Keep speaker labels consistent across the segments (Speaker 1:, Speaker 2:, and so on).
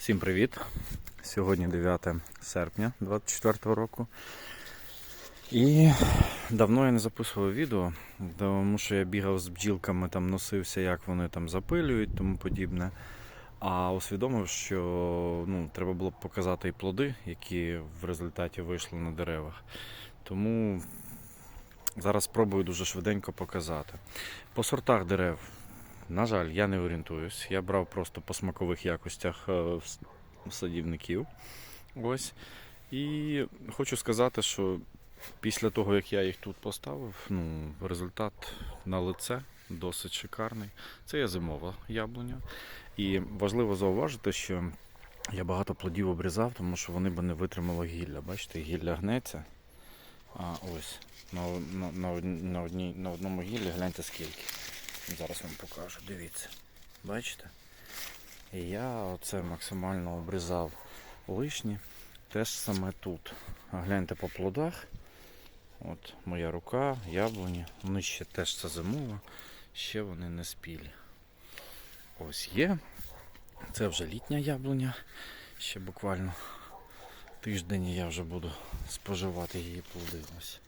Speaker 1: Всім привіт! Сьогодні 9 серпня 2024 року. І давно я не записував відео, тому що я бігав з бджілками, там носився, як вони там запилюють, тому подібне. А усвідомив, що ну, треба було б показати і плоди, які в результаті вийшли на деревах. Тому зараз спробую дуже швиденько показати. По сортах дерев на жаль, я не орієнтуюсь. Я брав просто по смакових якостях е, садівників. Ось. І хочу сказати, що після того, як я їх тут поставив, ну, результат на лице досить шикарний. Це є зимова яблуня. І важливо зауважити, що я багато плодів обрізав, тому що вони би не витримали гілля. Бачите, гілля гнеться. А ось на, на, на, на, одній, на одному гіллі гляньте скільки. Зараз вам покажу, дивіться. Бачите? І я оце максимально обрізав лишні. Те ж саме тут. Гляньте по плодах. От моя рука, яблуні. Вони ще теж це зимова, ще вони не спілі. Ось є. Це вже літня яблуня. Ще буквально тиждень я вже буду споживати її плоди. Ось.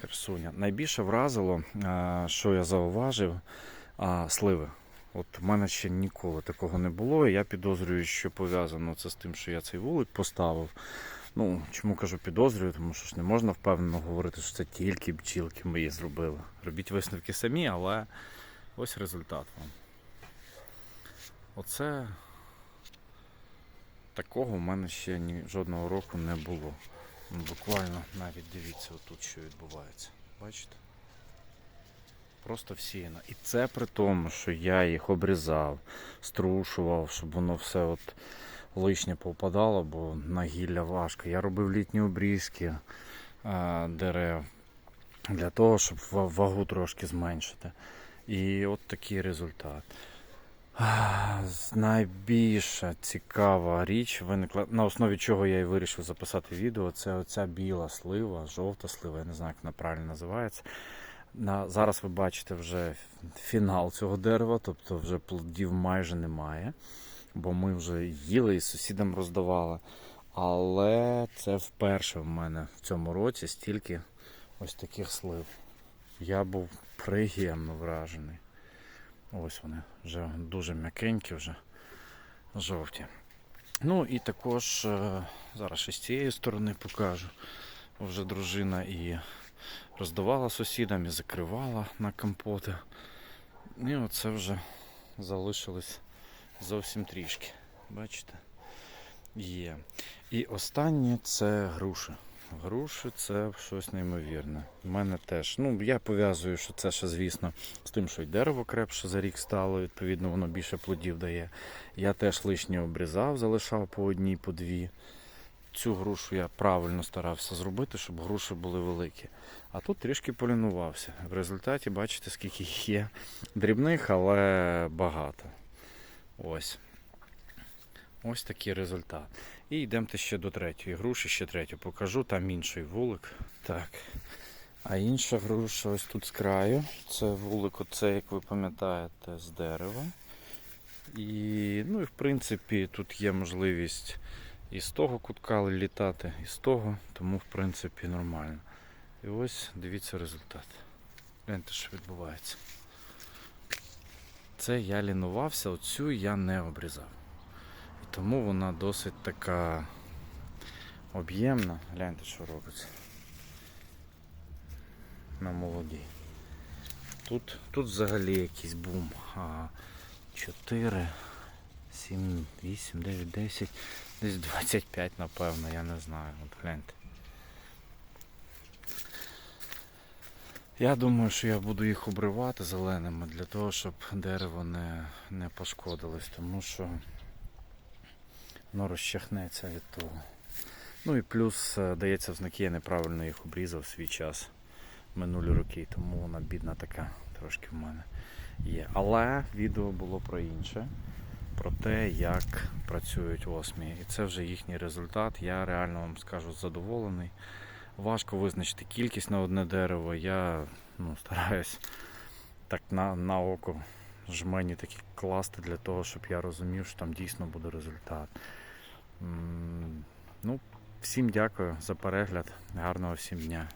Speaker 1: Красуня. Найбільше вразило, що я зауважив, сливи. От в мене ще ніколи такого не було. Я підозрюю, що пов'язано це з тим, що я цей вулик поставив. Ну, чому кажу підозрюю, тому що ж не можна впевнено говорити, що це тільки бджілки мої зробили. Робіть висновки самі, але ось результат вам. Оце такого в мене ще ні, жодного року не було. Ну, Буквально навіть дивіться отут, що відбувається. Бачите? Просто всіяно. І це при тому, що я їх обрізав, струшував, щоб воно все от лишнє повпадало, бо на гілля важко. Я робив літні обрізки е, дерев для того, щоб вагу трошки зменшити. І от такий результат. Найбільша цікава річ виникла, на основі чого я і вирішив записати відео. Це оця біла слива, жовта слива, я не знаю, як вона правильно називається. На, зараз ви бачите вже фінал цього дерева, тобто вже плодів майже немає, бо ми вже їли і сусідам роздавали. Але це вперше в мене в цьому році стільки ось таких слив. Я був приємно вражений. Ось вони вже дуже м'якенькі, вже жовті. Ну і також е, зараз ще з цієї сторони покажу. Вже дружина і роздавала сусідам і закривала на компоти. І оце вже залишилось зовсім трішки. Бачите? Є. І останнє це груші. Груші це щось неймовірне. У мене теж. Ну, я пов'язую, що це ще, звісно, з тим, що й дерево крепше за рік стало, відповідно, воно більше плодів дає. Я теж лишнє обрізав, залишав по одній, по дві. Цю грушу я правильно старався зробити, щоб груші були великі. А тут трішки полінувався. В результаті бачите, скільки їх є дрібних, але багато. Ось. Ось такий результат. І йдемо ще до третьої груші, ще третю покажу, там інший вулик. Так. А інша груша ось тут з краю. Це вулик, оце, як ви пам'ятаєте, з дерева. І, ну і в принципі тут є можливість і з того кутка літати, і з того, тому в принципі нормально. І ось дивіться результат. Гляньте, що відбувається. Це я лінувався, оцю я не обрізав. Тому вона досить така об'ємна. Гляньте, що робиться. На молодій. Тут, тут взагалі якийсь бум. А, 4, 7, 8, 9, 10, десь 25, напевно, я не знаю. От гляньте. Я думаю, що я буду їх обривати зеленими для того, щоб дерево не, не пошкодилось, тому що воно розчахнеться від того. Ну і плюс, е, дається в знаки, я неправильно їх обрізав свій час минулі роки, тому вона бідна така трошки в мене є. Але відео було про інше, про те, як працюють осмі. І це вже їхній результат. Я реально вам скажу задоволений. Важко визначити кількість на одне дерево. Я ну, стараюсь так на, на око жмені такі класти для того, щоб я розумів, що там дійсно буде результат. Ну, всім дякую за перегляд. Гарного всім дня.